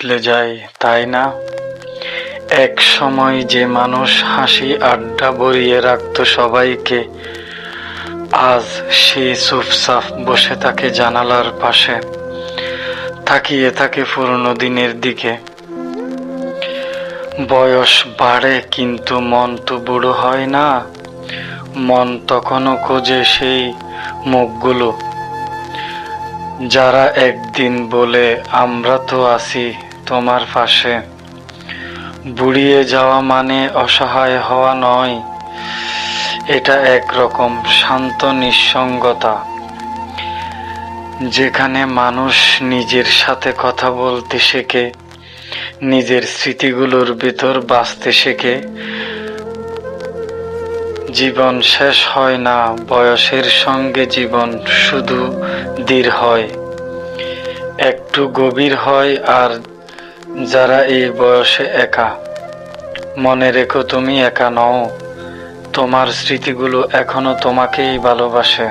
বদলে যায়, তাই না? এক সময় যে মানুষ হাসি আড্ডা ভরিয়ে রাখত সবাইকে, আজ সে চুপচাপ বসে থাকে জানালার পাশে, তাকিয়ে থাকে পুরনো দিনের দিকে। বয়স বাড়ে কিন্তু মন তো বুড়ো হয় না, মন তখনও খোঁজে সেই মুখগুলো। যারা একদিন বলে, আমরা তো আছি তোমার পাশে। বুড়িয়ে যাওয়া মানে অসহায় হওয়া নয়। এটা একরকম শান্ত নিঃসঙ্গতা। যেখানে মানুষ নিজের সাথে কথা বলতে শেখে, নিজের স্মৃতিগুলোর ভিতর বাঁচতে শেখে। জীবন শেষ হয় না, বয়সের সঙ্গে জীবন শুধু দৃঢ় হয়। একটু গভীর হয় আর যারা এই বয়সে একা মনে রেখো তুমি একা নও। তোমার স্মৃতিগুলো এখনও তোমাকেই ভালোবাসে।